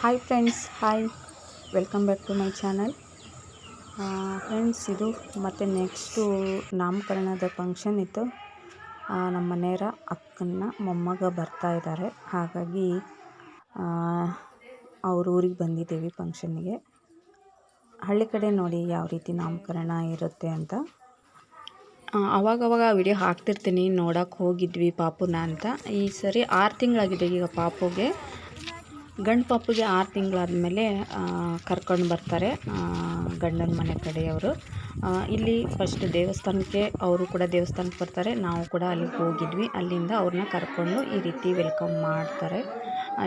Hi friends hi welcome back to my channel friends ಇದು ಮತ್ತು next ನಾಮಕರಣದ function ಇತ್ತು. ನಮ್ಮ ಮನೆಯವರ ಅಕ್ಕನ ಮೊಮ್ಮಗ ಬರ್ತಾ ಇದ್ದಾರೆ. ಹಾಗಾಗಿ ಅವ್ರ ಊರಿಗೆ ಬಂದಿದ್ದೀವಿ ಫಂಕ್ಷನ್ನಿಗೆ ಹಳ್ಳಿ ಕಡೆ ನೋಡಿ ಯಾವ ರೀತಿ ನಾಮಕರಣ ಇರುತ್ತೆ ಅಂತ. ಅವಾಗವಾಗ ವಿಡಿಯೋ ಹಾಕ್ತಿರ್ತೀನಿ, ನೋಡೋಕೆ ಹೋಗಿದ್ವಿ ಪಾಪುನ ಅಂತ. ಈ ಸರಿ ಆರು ತಿಂಗಳಾಗಿದೆ ಈಗ ಪಾಪುಗೆ. ಗಂಡು ಪಾಪುಗೆ ಆರು ತಿಂಗಳಾದಮೇಲೆ ಕರ್ಕೊಂಡು ಬರ್ತಾರೆ ಗಂಡನ ಮನೆ ಕಡೆಯವರು. ಇಲ್ಲಿ ಫಸ್ಟ್ ದೇವಸ್ಥಾನಕ್ಕೆ ಅವರು ಕೂಡ ದೇವಸ್ಥಾನಕ್ಕೆ ಬರ್ತಾರೆ. ನಾವು ಕೂಡ ಅಲ್ಲಿಗೆ ಹೋಗಿದ್ವಿ. ಅಲ್ಲಿಂದ ಅವ್ರನ್ನ ಕರ್ಕೊಂಡು ಈ ರೀತಿ ವೆಲ್ಕಮ್ ಮಾಡ್ತಾರೆ.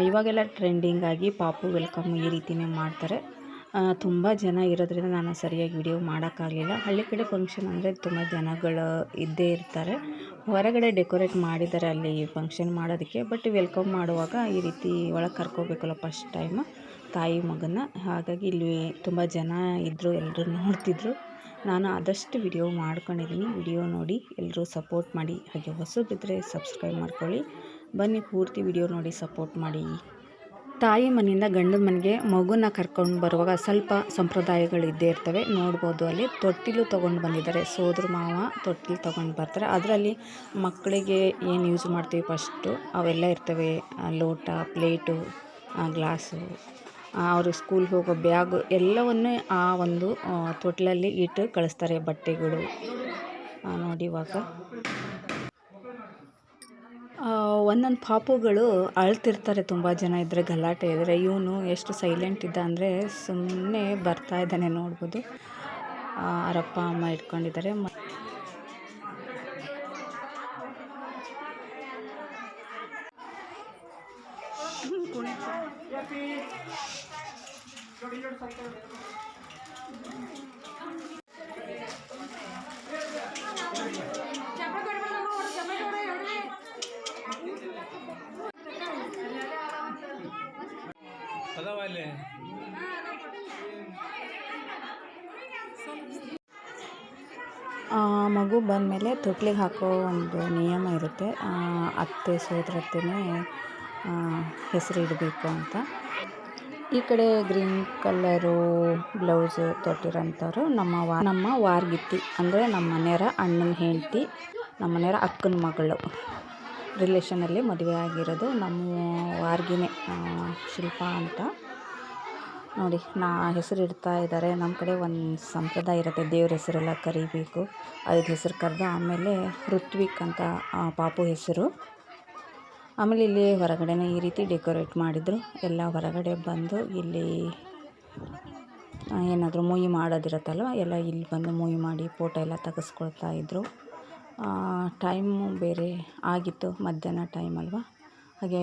ಇವಾಗೆಲ್ಲ ಟ್ರೆಂಡಿಂಗ್ ಆಗಿ ಪಾಪು ವೆಲ್ಕಮ್ ಈ ರೀತಿನೇ ಮಾಡ್ತಾರೆ. ತುಂಬ ಜನ ಇರೋದ್ರಿಂದ ನಾನು ಸರಿಯಾಗಿ ವಿಡಿಯೋ ಮಾಡೋಕ್ಕಾಗ್ಲಿಲ್ಲ. ಹಳ್ಳಿ ಕಡೆ ಫಂಕ್ಷನ್ ಅಂದರೆ ತುಂಬ ಜನಗಳು ಇದ್ದೇ ಇರ್ತಾರೆ. ಹೊರಗಡೆ ಡೆಕೋರೇಟ್ ಮಾಡಿದ್ದಾರೆ ಅಲ್ಲಿ ಫಂಕ್ಷನ್ ಮಾಡೋದಕ್ಕೆ ಬಟ್ ವೆಲ್ಕಮ್ ಮಾಡುವಾಗ ಈ ರೀತಿ ಒಳಗೆ ಕರ್ಕೋಬೇಕಲ್ಲ ಫಸ್ಟ್ ಟೈಮ್ ತಾಯಿ ಮಗನ ಹಾಗಾಗಿ ಇಲ್ಲಿ ತುಂಬ ಜನ ಇದ್ದರು ಎಲ್ಲರೂ ನೋಡ್ತಿದ್ರು. ನಾನು ಆದಷ್ಟು ವಿಡಿಯೋ ಮಾಡ್ಕೊಂಡಿದ್ದೀನಿ ವಿಡಿಯೋ ನೋಡಿ ಎಲ್ಲರೂ ಸಪೋರ್ಟ್ ಮಾಡಿ. ಹಾಗೆ ಹೊಸದಿದ್ದರೆ ಸಬ್ಸ್ಕ್ರೈಬ್ ಮಾಡ್ಕೊಳ್ಳಿ. ಬನ್ನಿ ಪೂರ್ತಿ ವಿಡಿಯೋ ನೋಡಿ ಸಪೋರ್ಟ್ ಮಾಡಿ. ತಾಯಿ ಮನೆಯಿಂದ ಗಂಡನ ಮನೆಗೆ ಮಗುನ ಕರ್ಕೊಂಡು ಬರುವಾಗ ಸ್ವಲ್ಪ ಸಂಪ್ರದಾಯಗಳು ಇದ್ದೇ ಇರ್ತವೆ. ನೋಡ್ಬೋದು ಅಲ್ಲಿ ತೊಟ್ಟಿಲು ತೊಗೊಂಡು ಬಂದಿದ್ದಾರೆ. ಸೋದ್ರ ಮಾವ ತೊಟ್ಟಿಲು ತೊಗೊಂಡು ಬರ್ತಾರೆ. ಅದರಲ್ಲಿ ಮಕ್ಕಳಿಗೆ ಏನು ಯೂಸ್ ಮಾಡ್ತೀವಿ ಫಸ್ಟು ಅವೆಲ್ಲ ಇರ್ತವೆ. ಲೋಟ, ಪ್ಲೇಟು ಗ್ಲಾಸು ಅವರು ಸ್ಕೂಲ್ಗೆ ಹೋಗೋ ಬ್ಯಾಗು ಎಲ್ಲವನ್ನೂ ಆ ಒಂದು ತೊಟ್ಟಿಲಲ್ಲಿ ಇಟ್ಟು ಕಳಿಸ್ತಾರೆ ಬಟ್ಟೆಗಳು. ನೋಡಿ ಇವಾಗ. ಒಂದೊಂದು ಪಾಪುಗಳು ಅಳ್ತಿರ್ತಾರೆ ತುಂಬ ಜನ ಇದ್ದರೆ ಗಲಾಟೆ ಇದ್ದರೆ ಇವನು ಎಷ್ಟು ಸೈಲೆಂಟ್ ಇದ್ದ ಅಂದರೆ ಸುಮ್ಮನೆ ಬರ್ತಾ ಇದ್ದಾನೆ ನೋಡ್ಬೋದು. ಅರಪ್ಪ ಅಮ್ಮ ಇಟ್ಕೊಂಡಿದ್ದಾರೆ. ಮ ಅದಾವ ಅಲ್ಲಿ ಮಗು ಬಂದಮೇಲೆ ತೊಟ್ಲಿಗೆ ಹಾಕೋ ಒಂದು ನಿಯಮ ಇರುತ್ತೆ. ಅತ್ತೆ ಸೋದರತ್ತೆನೇ ಹೆಸರು ಇಡಬೇಕು ಅಂತ. ಈ ಕಡೆ ಗ್ರೀನ್ ಕಲರು, ಬ್ಲೌಸು ತೊಟ್ಟಿರೋಂಥವ್ರು ನಮ್ಮ ವಾ, ನಮ್ಮ ವಾರ್ಗಿತ್ತಿ. ಅಂದರೆ ನಮ್ಮ ಮನೆಯವರ ಅಣ್ಣನ ಹೆಂಡತಿ, ನಮ್ಮ ಮನೆಯವರ ಅಕ್ಕನ ಮಗಳು. ರಿಲೇಷನಲ್ಲಿ ಮದುವೆ ಆಗಿರೋದು ನಮ್ಮ ವಾರ್ಗಿನೇ ಶಿಲ್ಪಾ ಅಂತ. ನೋಡಿ, ನಾ ಹೆಸರು ಇಡ್ತಾ ಇದ್ದಾರೆ. ನಮ್ಮ ಕಡೆ ಒಂದು ಸಂಪ್ರದಾಯ ಇರುತ್ತೆ, ದೇವ್ರ ಹೆಸರೆಲ್ಲ ಕರಿಬೇಕು. ಐದು ಹೆಸರು ಕರೆದು ಆಮೇಲೆ ಋತ್ವಿಕ್ ಅಂತ ಪಾಪು ಹೆಸರು. ಆಮೇಲೆ ಇಲ್ಲಿ ಹೊರಗಡೆನೇ ಈ ರೀತಿ ಡೆಕೋರೇಟ್ ಮಾಡಿದರು. ಎಲ್ಲ ಹೊರಗಡೆ ಬಂದು ಇಲ್ಲಿ ಏನಾದರೂ ಮೂವಿ ಮಾಡೋದಿರುತ್ತಲ್ವ, ಎಲ್ಲ ಇಲ್ಲಿ ಬಂದು ಮೂವಿ ಮಾಡಿ ಫೋಟೋ ಎಲ್ಲ ತೆಗೆಸ್ಕೊಳ್ತಾ ಇದ್ದರು ಟೈಮು ಬೇರೆ ಆಗಿತ್ತು ಮಧ್ಯಾಹ್ನ ಟೈಮ್ ಅಲ್ವಾ? ಹಾಗೆ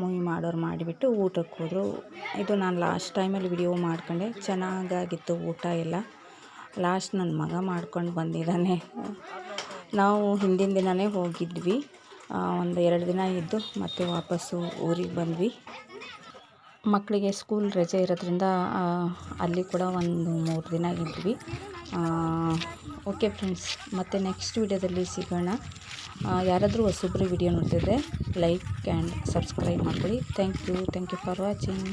ಮೂವಿ ಮಾಡೋರು ಮಾಡಿಬಿಟ್ಟು ಊಟಕ್ಕೆ ಹೋದರು. ಇದು ನಾನು ಲಾಸ್ಟ್ ಟೈಮಲ್ಲಿ ವಿಡಿಯೋ ಮಾಡ್ಕೊಂಡೆ. ಚೆನ್ನಾಗಾಗಿತ್ತು ಊಟ ಎಲ್ಲ. ಲಾಸ್ಟ್ ನನ್ನ ಮಗ ಮಾಡ್ಕೊಂಡು ಬಂದಿದ್ದಾನೆ. ನಾವು ಹಿಂದಿನ ದಿನವೇ ಹೋಗಿದ್ವಿ. ಒಂದು ಎರಡು ದಿನ ಇದ್ದು ಮತ್ತೆ ವಾಪಸ್ಸು ಊರಿಗೆ ಬಂದ್ವಿ. ಮಕ್ಕಳಿಗೆ ಸ್ಕೂಲ್ ರಜೆ ಇರೋದ್ರಿಂದ ಅಲ್ಲಿ ಕೂಡ ಒಂದು ಮೂರು ದಿನ ಇದ್ವಿ. ಓಕೆ ಫ್ರೆಂಡ್ಸ್, ಮತ್ತೆ ನೆಕ್ಸ್ಟ್ ವಿಡಿಯೋದಲ್ಲಿ ಸಿಗೋಣ. ಯಾರಾದರೂ ಹೊಸಬ್ರು ವಿಡಿಯೋ ನೋಡ್ತಿದ್ರೆ ಲೈಕ್ ಆ್ಯಂಡ್ ಸಬ್ಸ್ಕ್ರೈಬ್ ಮಾಡ್ಕೊಳ್ಳಿ. Thank you thank you for watching.